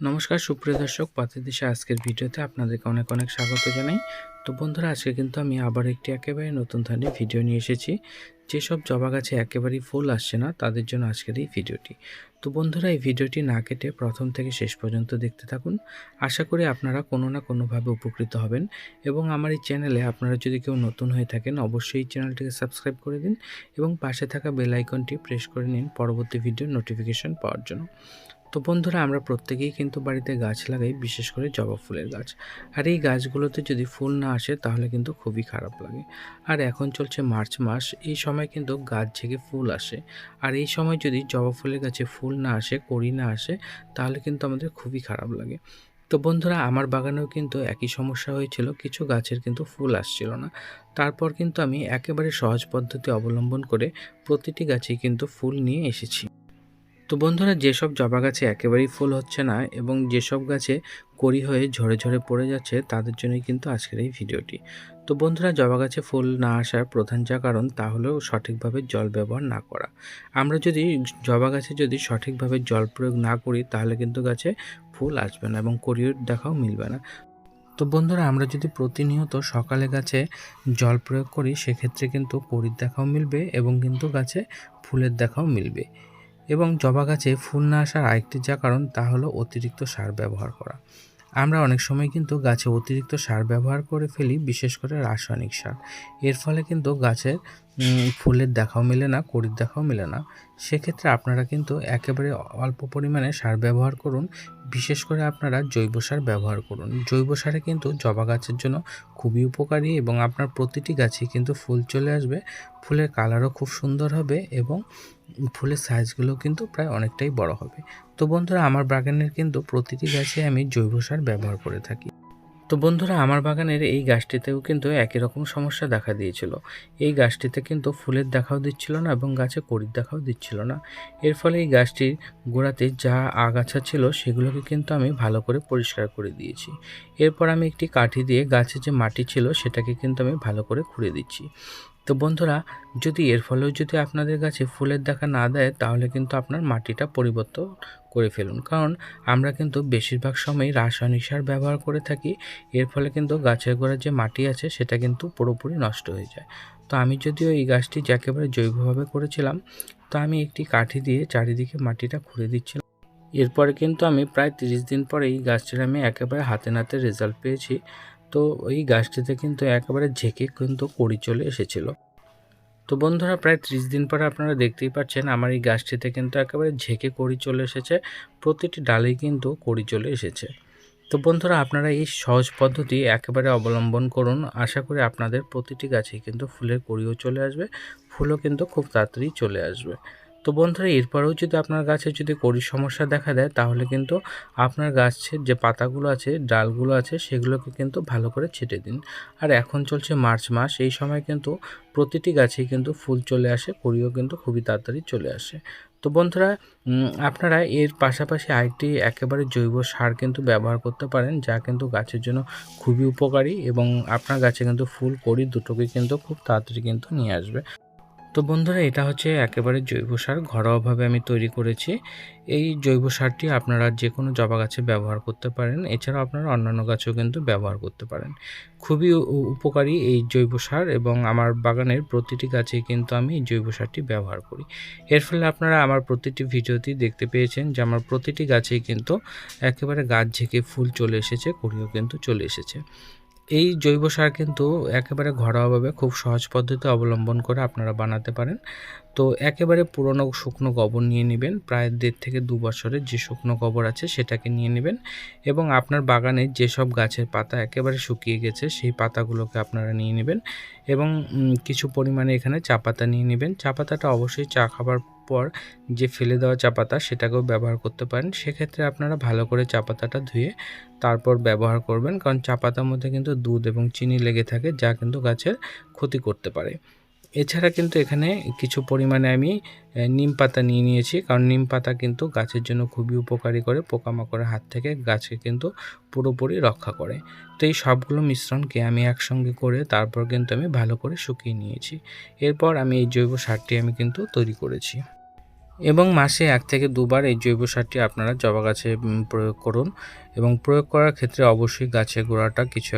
নমস্কার, সুপ্রিয় দর্শক পথের দিশে আজকের ভিডিওতে আপনাদেরকে অনেক অনেক স্বাগত জানাই। তো বন্ধুরা, আজকে কিন্তু আমি আবার একটি একেবারে নতুন ধরনের ভিডিও নিয়ে এসেছি। যেসব জবা গাছে একেবারেই ফুল আসছে না, তাদের জন্য আজকের এই ভিডিওটি। তো বন্ধুরা, এই ভিডিওটি না কেটে প্রথম থেকে শেষ পর্যন্ত দেখতে থাকুন। আশা করি আপনারা কোনো না কোনোভাবে উপকৃত হবেন এবং আমার এই চ্যানেলে আপনারা যদি কেউ নতুন হয়ে থাকেন, অবশ্যই এই চ্যানেলটিকে সাবস্ক্রাইব করে দিন এবং পাশে থাকা বেল আইকনটি প্রেস করে নিন পরবর্তী ভিডিওর নোটিফিকেশন পাওয়ার জন্য। তো বন্ধুরা, আমরা প্রত্যেকেই কিন্তু বাড়িতে গাছ লাগাই, বিশেষ করে জবা ফুলের গাছ। আর এই গাছগুলোতে যদি ফুল না আসে, তাহলে কিন্তু খুবই খারাপ লাগে। আর এখন চলছে মার্চ মাস, এই সময় কিন্তু গাছ ঝেঁকে ফুল আসে। আর এই সময় যদি জবা ফুলের গাছে ফুল না আসে, কড়ি না আসে, তাহলে কিন্তু আমাদের খুবই খারাপ লাগে। তো বন্ধুরা, আমার বাগানেও কিন্তু একই সমস্যা হয়েছিল, কিছু গাছের কিন্তু ফুল আসছিল না। তারপর কিন্তু আমি একেবারে সহজ পদ্ধতি অবলম্বন করে প্রতিটি গাছেই কিন্তু ফুল নিয়ে এসেছি। তো বন্ধুরা, যেসব জবা গাছে একেবারেই ফুল হচ্ছে না এবং যেসব গাছে কড়ি হয়ে ঝরে ঝরে পড়ে যাচ্ছে, তাদের জন্যই কিন্তু আজকের এই ভিডিওটি। তো বন্ধুরা, জবা গাছে ফুল না আসার প্রধান যা কারণ, তা হলো সঠিকভাবে জল ব্যবহার না করা। আমরা যদি জবা গাছে যদি সঠিকভাবে জল প্রয়োগ না করি, তাহলে কিন্তু গাছে ফুল আসবে না এবং কড়ির দেখাও মিলবে না। তো বন্ধুরা, আমরা যদি প্রতিনিয়ত সকালে গাছে জল প্রয়োগ করি, সেক্ষেত্রে কিন্তু কড়ির দেখাও মিলবে এবং কিন্তু গাছে ফুলের দেখাও মিলবে। এবং জবা গাছে ফুল না আসার আরেকটি যা কারণ, তা হলো অতিরিক্ত সার ব্যবহার করা। আমরা অনেক সময় কিন্তু গাছে অতিরিক্ত সার ব্যবহার করে ফেলি, বিশেষ করে রাসায়নিক সার। এর ফলে কিন্তু গাছের ফুলের দেখাও মেলে না, কড়ির দেখাও মেলে না। সেক্ষেত্রে আপনারা কিন্তু একেবারে অল্প পরিমাণে সার ব্যবহার করুন। বিশেষ করে আপনারা জৈব সার ব্যবহার করুন। জৈব সারে কিন্তু জবা গাছের জন্য খুবই উপকারী এবং আপনার প্রতিটি গাছে কিন্তু ফুল চলে আসবে। ফুলের কালারও খুব সুন্দর হবে এবং ফুলের সাইজগুলো কিন্তু প্রায় অনেকটাই বড় হবে। তো বন্ধুরা, আমার বাগানের কিন্তু প্রতিটি গাছে আমি জৈব সার ব্যবহার করে থাকি। তো বন্ধুরা, আমার বাগানের এই গাছটিতেও কিন্তু একই রকম সমস্যা দেখা দিয়েছিল। এই গাছটিতে কিন্তু ফুলের দেখাও দিচ্ছিল না এবং গাছে কড়ির দেখাও দিচ্ছিল না। এর ফলে এই গাছটির গোড়াতে যা আগাছা ছিল, সেগুলোকে কিন্তু আমি ভালো করে পরিষ্কার করে দিয়েছি। এরপর আমি একটি কাঠি দিয়ে গাছে যে মাটি ছিল, সেটাকে কিন্তু আমি ভালো করে খুঁড়ে দিচ্ছি। তো বন্ধুরা, যদি এর ফলেও যদি আপনাদের কাছে ফুলের দেখা না দেয়, তাহলে কিন্তু আপনার মাটিটা পরিবর্তন করে ফেলুন। কারণ আমরা কিন্তু বেশিরভাগ সময় রাসায়নিক সার ব্যবহার করে থাকি, এর ফলে কিন্তু গাছের গোড়ার যে মাটি আছে, সেটা কিন্তু পুরোপুরি নষ্ট হয়ে যায়। তো আমি যদিও এই গাছটি একেবারে জৈবভাবে করেছিলাম, তো আমি একটি কাঠি দিয়ে চারিদিকে মাটিটা খুঁড়ে দিচ্ছিলাম। এরপরে কিন্তু আমি প্রায় তিরিশ দিন পরে এই গাছটির আমি একেবারে হাতে নাতে রেজাল্ট পেয়েছি। তো এই গাছটিতে কিন্তু একেবারে ঝেঁকে কিন্তু কড়ি চলে এসেছিল। তো বন্ধুরা, প্রায় ত্রিশ দিন পরে আপনারা দেখতেই পাচ্ছেন, আমার এই গাছটিতে কিন্তু একেবারে ঝেঁকে কড়ি চলে এসেছে। প্রতিটি ডালেই কিন্তু কড়ি চলে এসেছে। তো বন্ধুরা, আপনারা এই সহজ পদ্ধতি একেবারে অবলম্বন করুন। আশা করি আপনাদের প্রতিটি গাছেই কিন্তু ফুলের কড়িও চলে আসবে, ফুলও কিন্তু খুব তাড়াতাড়ি চলে আসবে। তো বন্ধুরা, এরপরেও যদি আপনার গাছে যদি কড়ির সমস্যা দেখা দেয়, তাহলে কিন্তু আপনার গাছের যে পাতাগুলো আছে, ডালগুলো আছে, সেগুলোকে কিন্তু ভালো করে ছেটে দিন। আর এখন চলছে মার্চ মাস, এই সময় কিন্তু প্রতিটি গাছেই কিন্তু ফুল চলে আসে, কড়িও কিন্তু খুবই তাড়াতাড়ি চলে আসে। তো বন্ধুরা আপনারা এর পাশাপাশি আরেকটি একেবারে জৈব সার কিন্তু ব্যবহার করতে পারেন, যা কিন্তু গাছের জন্য খুবই উপকারী এবং আপনার গাছে কিন্তু ফুল, কড়ি দুটোকে কিন্তু খুব তাড়াতাড়ি কিন্তু নিয়ে আসবে। তো বন্ধুরা, এটা হচ্ছে একেবারে জৈব সার। ঘরোয়াভাবে আমি তৈরি করেছি। এই জৈব সারটি আপনারা যে কোনো জবা গাছে ব্যবহার করতে পারেন। এছাড়াও আপনারা অন্যান্য গাছেও কিন্তু ব্যবহার করতে পারেন। খুবই উপকারী এই জৈব সার এবং আমার বাগানের প্রতিটি গাছে কিন্তু আমি এই জৈব সারটি ব্যবহার করি। এর ফলে আপনারা আমার প্রতিটি ভিডিওতেই দেখতে পেয়েছেন যে আমার প্রতিটি গাছেই কিন্তু একেবারে গাছ ঝেঁকে ফুল চলে এসেছে, কুড়িও কিন্তু চলে এসেছে। এই জৈব সার কিন্তু একেবারে ঘরোয়াভাবে খুব সহজ পদ্ধতি অবলম্বন করে আপনারা বানাতে পারেন। তো একেবারে পুরনো শুকনো গোবর নিয়ে নেবেন, প্রায় দেড় থেকে দু বছরের যে শুকনো গোবর আছে সেটাকে নিয়ে নেবেন এবং আপনার বাগানে যেসব গাছের পাতা একেবারে শুকিয়ে গেছে সেই পাতাগুলোকে আপনারা নিয়ে নেবেন এবং কিছু পরিমাণে এখানে চা পাতা নিয়ে নেবেন। চা পাতাটা অবশ্যই চা খাবার পর যে ফেলে দেওয়া চা পাতা সেটাকেও ব্যবহার করতে পারেন। সেক্ষেত্রে আপনারা ভালো করে চা পাতাটা ধুয়ে তারপর ব্যবহার করবেন। কারণ চা পাতার মধ্যে কিন্তু দুধ এবং চিনি লেগে থাকে, যা কিন্তু গাছের ক্ষতি করতে পারে। এছাড়া কিন্তু এখানে কিছু পরিমাণে আমি নিম পাতা নিয়ে নিয়েছি। কারণ নিম পাতা কিন্তু গাছের জন্য খুবই উপকারী করে, পোকামাকড়ের হাত থেকে গাছকে কিন্তু পুরোপুরি রক্ষা করে। তো এই সবগুলো মিশ্রণকে আমি একসঙ্গে করে তারপর কিন্তু আমি ভালো করে শুকিয়ে নিয়েছি। এরপর আমি এই জৈব সারটি আমি কিন্তু তৈরি করেছি। এবং মাসে এক থেকে দুবার এই জৈব সারটি আপনারা জবা গাছে প্রয়োগ করুন এবং প্রয়োগ করার ক্ষেত্রে অবশ্যই গাছের গোড়াটা কিছু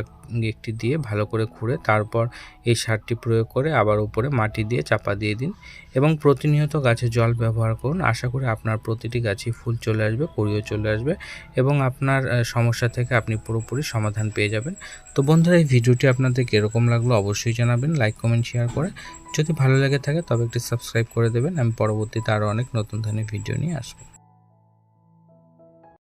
একটি দিয়ে ভালো করে খুঁড়ে তারপর এই সারটি প্রয়োগ করে আবার উপরে মাটি দিয়ে চাপা দিয়ে দিন এবং প্রতিনিয়ত গাছে জল ব্যবহার করুন। আশা করি আপনার প্রতিটি গাছে ফুল চলে আসবে, কড়িও চলে আসবে এবং আপনার সমস্যা থেকে আপনি পুরোপুরি সমাধান পেয়ে যাবেন। তো বন্ধুরা, এই ভিডিওটি আপনাদের কীরকম লাগল অবশ্যই জানাবেন লাইক কমেন্ট শেয়ার করে যদি ভালো লেগে থাকে, তবে একটি সাবস্ক্রাইব করে দেবেন। আমি পরবর্তীতে আরও অনেক নতুন ধরনের ভিডিও নিয়ে আসব।